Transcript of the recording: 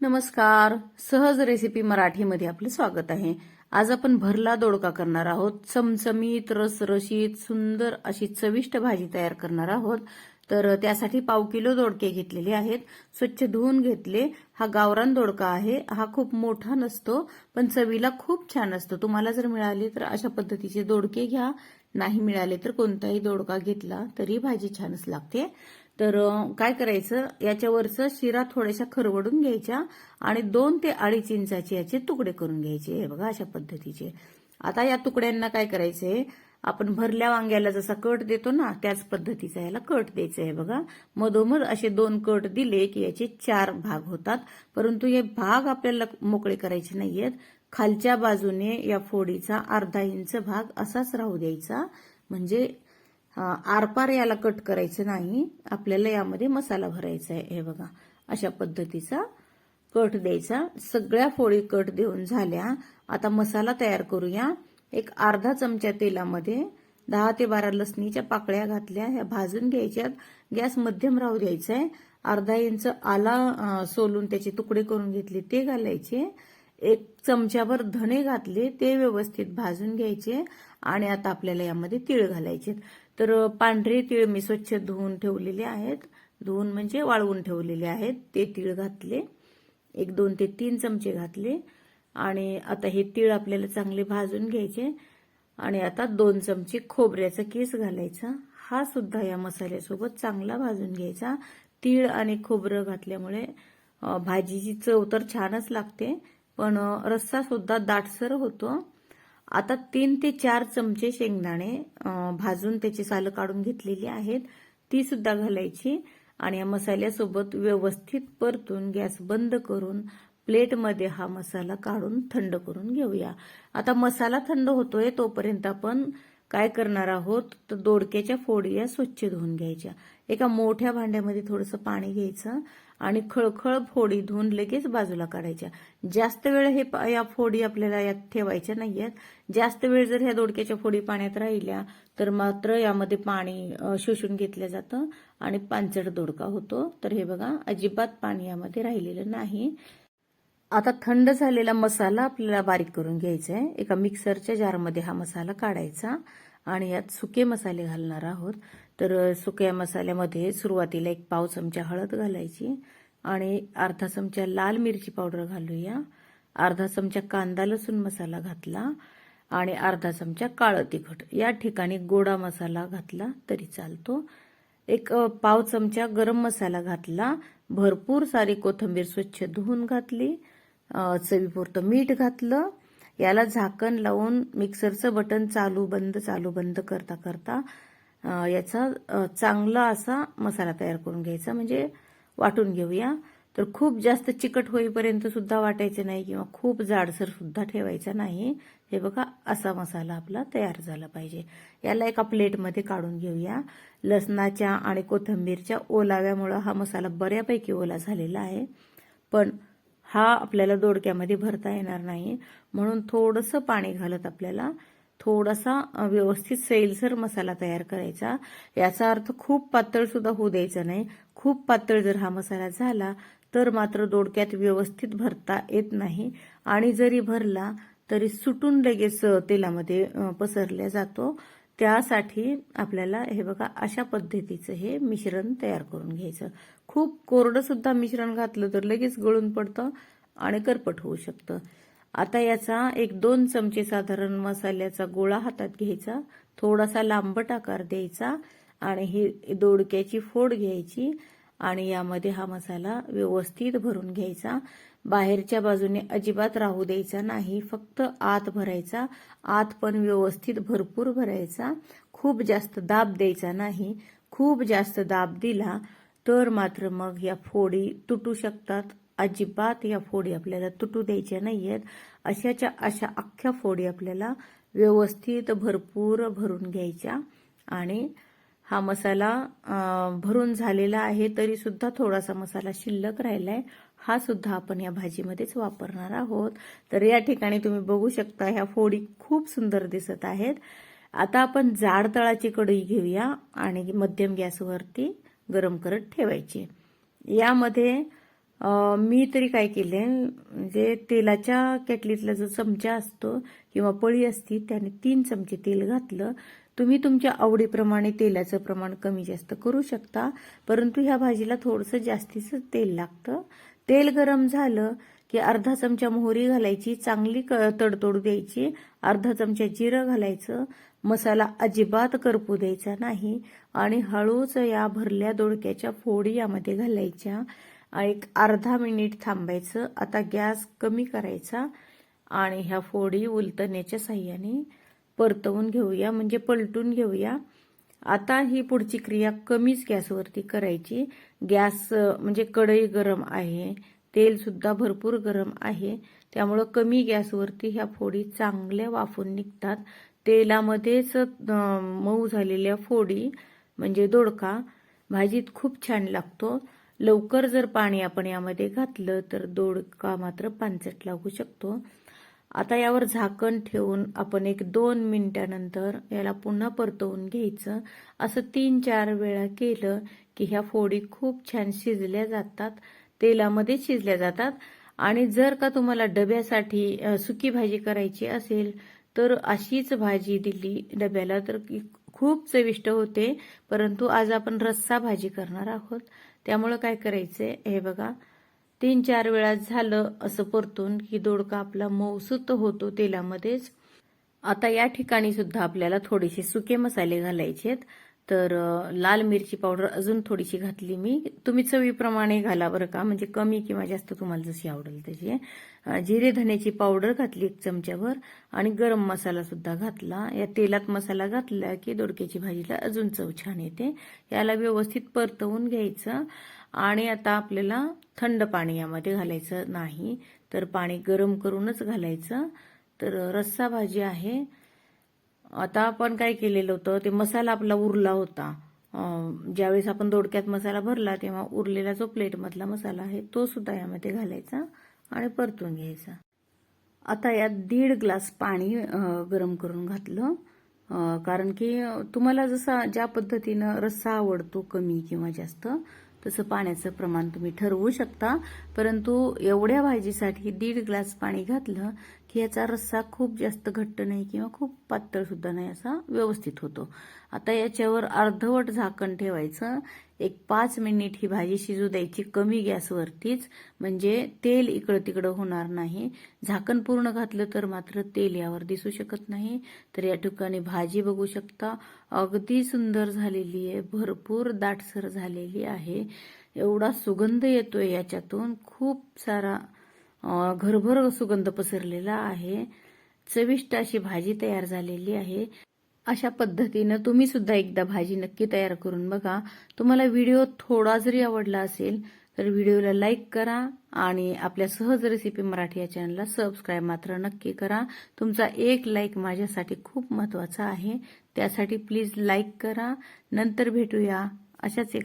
नमस्कार. सहज रेसिपी मराठीमध्ये आपलं स्वागत आहे. आज आपण भरला दोडका करणार आहोत. चमचमीत रसरशीत सुंदर अशी चविष्ट भाजी तयार करणार आहोत. तर त्यासाठी पाव किलो दोडके घेतलेले आहेत. स्वच्छ धुवून घेतले. हा गावरान दोडका आहे. हा खूप मोठा नसतो पण चवीला खूप छान असतो. तुम्हाला जर मिळाले तर अशा पद्धतीचे दोडके घ्या. नाही मिळाले तर कोणताही दोडका घेतला तरी भाजी छानच लागते. तर काय करायचं? याच्यावरचं शिरा थोड्याशा खरवडून घ्यायच्या आणि दोन ते अडीच इंचाचे याचे तुकडे करून घ्यायचे. हे बघा अशा पद्धतीचे. आता या तुकड्यांना काय करायचंय? आपण भरल्या वांग्याला जसा कट देतो ना त्याच पद्धतीचा याला कट द्यायचा आहे बघा. मधोमध असे दोन कट दिले की याचे चार भाग होतात. परंतु हे भाग आपल्याला मोकळे करायचे नाहीयेत. खालच्या बाजूने या फोडीचा अर्धा इंच भाग असाच राहू द्यायचा. म्हणजे आरपार याला कट करायचं नाही. आपल्याला यामध्ये मसाला भरायचा आहे. हे बघा अशा पद्धतीचा कट द्यायचा. सगळ्या फोडी कट देऊन झाल्या. आता मसाला तयार करूया. एक अर्धा चमचा तेलामध्ये दहा ते बारा लसणीच्या पाकळ्या घातल्या. ह्या भाजून घ्यायच्यात. गॅस मध्यम राहू द्यायचा आहे अर्धा इंच आला सोलून त्याचे तुकडे करून घेतले ते घालायचे. एक चमच्याभर धणे घातले ते व्यवस्थित भाजून घ्यायचे. आणि आता आपल्याला यामध्ये तीळ घालायचे तर पांढरे तीळ मी स्वच्छ धुवून ठेवलेले आहेत. धुवून म्हणजे वाळवून ठेवलेले आहेत. ते तीळ घातले. एक दोन ते तीन चमचे घातले. आणि आता हे तीळ आपल्याला चांगले भाजून घ्यायचे. आणि आता दोन चमचे खोबऱ्याचा केस घालायचा. हा सुद्धा या मसाल्यासोबत चांगला भाजून घ्यायचा. तीळ आणि खोबरं घातल्यामुळे भाजीची चव तर छानच लागते. पण रस्सा सुद्धा दाटसर होतो. आता तीन ते चार चमचे शेंगदाणे भाजून त्याची सालं काढून घेतलेली आहेत. ती सुद्धा घालायची आणि या मसाल्यासोबत व्यवस्थित परतून गॅस बंद करून प्लेटमध्ये हा मसाला काढून थंड करून घेऊया. आता मसाला थंड होतोय तोपर्यंत आपण काय करणार आहोत? तर दोडक्याच्या फोडी या स्वच्छ धुवून घ्यायच्या. एका मोठ्या भांड्यामध्ये थोडंसं पाणी घ्यायचं आणि खळखळ फोडी धुवून लगेच बाजूला काढायच्या. जास्त वेळ हे या फोडी आपल्याला यात ठेवायच्या नाहीयेत. जास्त वेळ जर ह्या दोडक्याच्या फोडी पाण्यात राहिल्या तर मात्र यामध्ये पाणी शोषून घेतलं जातं आणि पांचट दोडका होतो. तर हे बघा अजिबात पाणी यामध्ये राहिलेलं नाही. आता थंड झालेला मसाला आपल्याला बारीक करून घ्यायचा आहे एका मिक्सरच्या जारमध्ये हा मसाला काढायचा आणि यात सुके मसाले घालणार आहोत. तर सुक्या मसाल्यामध्ये सुरुवातीला एक पाव चमचा हळद घालायची आणि अर्धा चमचा लाल मिरची पावडर घालूया. अर्धा चमचा कांदा लसूण मसाला घातला आणि अर्धा चमचा काळं तिखट. या ठिकाणी गोडा मसाला घातला तरी चालतो. एक पाव चमचा गरम मसाला घातला. भरपूर सारी कोथिंबीर स्वच्छ धुवून घातली. चवीपुरतं मीठ घातलं. याला झाकण लावून मिक्सरचं बटन चालू बंद चालू बंद करता करता याचा चांगला असा मसाला तयार करून घ्यायचा. म्हणजे वाटून घेऊया. तर खूप जास्त चिकट होईपर्यंत सुद्धा वाटायचं नाही किंवा खूप जाडसर सुद्धा ठेवायचा नाही. हे बघा असा मसाला आपला तयार झाला पाहिजे. याला एका प्लेटमध्ये काढून घेऊया. लसणाच्या आणि कोथिंबीरच्या ओलाव्यामुळं हा मसाला बऱ्यापैकी ओला झालेला आहे. पण हा आपल्याला दोडक्यामध्ये भरता येणार नाही. म्हणून थोडंसं पाणी घालत आपल्याला थोडासा व्यवस्थित सैलसर मसाला तयार करायचा. याचा अर्थ खूप पातळ सुद्धा होऊ द्यायचा नाही. खूप पातळ जर हा मसाला झाला तर मात्र दोडक्यात व्यवस्थित भरता येत नाही. आणि जरी भरला तरी सुटून लगेच तेलामध्ये पसरल्या जातो. त्यासाठी आपल्याला हे बघा अशा पद्धतीचं हे मिश्रण तयार करून घ्यायचं. खूप कोरडं सुद्धा मिश्रण घातलं तर लगेच गळून पडतं आणि करपट होऊ शकतं. आता याचा एक दोन चमचे साधारण मसाल्याचा गोळा हातात घ्यायचा थोडासा लांबट आकार द्यायचा आणि ही दोडक्याची फोड घ्यायची आणि यामध्ये हा मसाला व्यवस्थित भरून घ्यायचा. बाहेरच्या बाजूने अजिबात राहू द्यायचा नाही फक्त आत भरायचा. आत पण व्यवस्थित भरपूर भरायचा. खूप जास्त दाब द्यायचा नाही. खूप जास्त दाब दिला तर मात्र मग या फोडी तुटू शकतात. अजिबात या फोडी आपल्याला तुटू द्यायच्या नाही आहेत अशाच्या अशा अख्ख्या फोडी आपल्याला व्यवस्थित भरपूर भरून घ्यायच्या. आणि हा मसाला भरून झालेला आहे तरी सुद्धा थोडासा मसाला शिल्लक राहिलाय. हा सुद्धा आपण या भाजीमध्येच वापरणार आहोत. तर या ठिकाणी तुम्ही बघू शकता ह्या फोडी खूप सुंदर दिसत आहेत. आता आपण जाड तळाची कढई घेऊया आणि मध्यम गॅसवरती गरम करत ठेवायची. यामध्ये मी तरी काय केले म्हणजे तेलाच्या कॅटलीतला जो चमचा असतो किंवा पळी असती त्याने तीन चमचे तेल घातलं. तुम्ही तुमच्या आवडीप्रमाणे तेलाचं प्रमाण कमी जास्त करू शकता परंतु ह्या भाजीला थोडंसं जास्तीचं तेल लागतं. तेल गरम झालं की अर्धा चमचा मोहरी घालायची चांगली क- तडतोड द्यायची अर्धा चमचा जिरं घालायचं मसाला अजिबात करपू द्यायचा नाही आणि हळूच या भरल्या दोडक्याच्या फोडी यामध्ये घालायच्या. एक अर्धा मिनिट थांबायचं. आता गॅस कमी करायचा आणि ह्या फोडी उलटण्याच्या साह्याने परतवून घेऊया म्हणजे पलटून घेऊया. आता ही पुढची क्रिया कमीच गॅसवरती करायची. गॅस म्हणजे कढई गरम आहे तेलसुद्धा भरपूर गरम आहे. त्यामुळं कमी गॅसवरती ह्या फोडी चांगल्या वाफून निघतात. तेलामध्येच मऊ झालेल्या फोडी म्हणजे दोडका भाजीत खूप छान लागतो. लवकर जर पाणी आपण यामध्ये घातलं तर दोडका मात्र पानचट लागू शकतो. आता यावर झाकण ठेवून आपण एक दोन मिनिटानंतर याला पुन्हा परतवून घ्यायचं. असं तीन चार वेळा केलं की ह्या फोडी खूप छान शिजल्या जातात तेलामध्ये शिजल्या जातात. आणि जर का तुम्हाला डब्यासाठी सुकी भाजी करायची असेल तर अशीच भाजी दिली डब्याला तर खूप चविष्ट होते. परंतु आज आपण रस्सा भाजी करणार आहोत. त्यामुळं काय करायचंय? हे बघा. तीन चार वेळा झालं असं परतून की दोडका आपला मऊसूत होतो तेलामध्येच. आता या ठिकाणी सुद्धा आपल्याला थोडेसे सुके मसाले घालायचे आहेत तर लाल मिरची पावडर अजून थोडीशी घातली मी. तुम्ही चवीप्रमाणे घाला बरं का. म्हणजे कमी किंवा जास्त तुम्हाला जशी आवडेल तशी. जिरे धण्याची पावडर घातली एक चमच्यावर आणि गरम मसाला सुद्धा घातला. या तेलात मसाला घातला की दोडक्याची भाजीला अजून चव छान येते. याला व्यवस्थित परतवून घ्यायचं. आणि आता आपल्याला थंड पाणी यामध्ये घालायचं नाही. तर पाणी गरम करूनच घालायचं. तर रस्सा भाजी आहे. आता आपण काय केलेलं होतं ते मसाला आपला उरला होता. ज्यावेळेस आपण दोडक्यात मसाला भरला तेव्हा उरलेला जो प्लेटमधला मसाला आहे तो सुद्धा यामध्ये घालायचा आणि परतून घ्यायचा. आता यात दीड ग्लास पाणी गरम करून घातलं. कारण की तुम्हाला जसा ज्या पद्धतीनं रस्सा आवडतो कमी किंवा जास्त तसं पाण्याचं प्रमाण तुम्ही ठरवू शकता. परंतु एवढ्या भाजीसाठी दीड ग्लास पाणी घातलं याचा रस्सा खूप जास्त घट्ट नाही किंवा खूप पातळ सुद्धा नाही असा व्यवस्थित होतो. आता याच्यावर अर्धवट झाकण ठेवायचं. एक पाच मिनिट ही भाजी शिजू द्यायची. कमी गॅसवरतीच. म्हणजे तेल इकडं तिकडं होणार नाही. झाकण पूर्ण घातलं तर मात्र तेल यावर दिसू शकत नाही. तर या ठिकाणी भाजी बघू शकता. अगदी सुंदर झालेली आहे. भरपूर दाटसर झालेली आहे. एवढा सुगंध येतोय याच्यातून. खूप सारा घरभर सुगंध पसरलेला आहे. चविष्ट अशी भाजी तयार झालेली आहे. अशा पद्धतीनं तुम्ही सुद्धा एकदा भाजी नक्की तयार करून बघा. तुम्हाला व्हिडिओ थोडा जरी आवडला असेल तर व्हिडिओला लाईक करा आणि आपल्या सहज रेसिपी मराठी या चॅनलला सबस्क्राईब मात्र नक्की करा. तुमचा एक लाईक माझ्यासाठी खूप महत्त्वाचा आहे. त्यासाठी प्लीज लाईक करा. नंतर भेटूया अशाच एक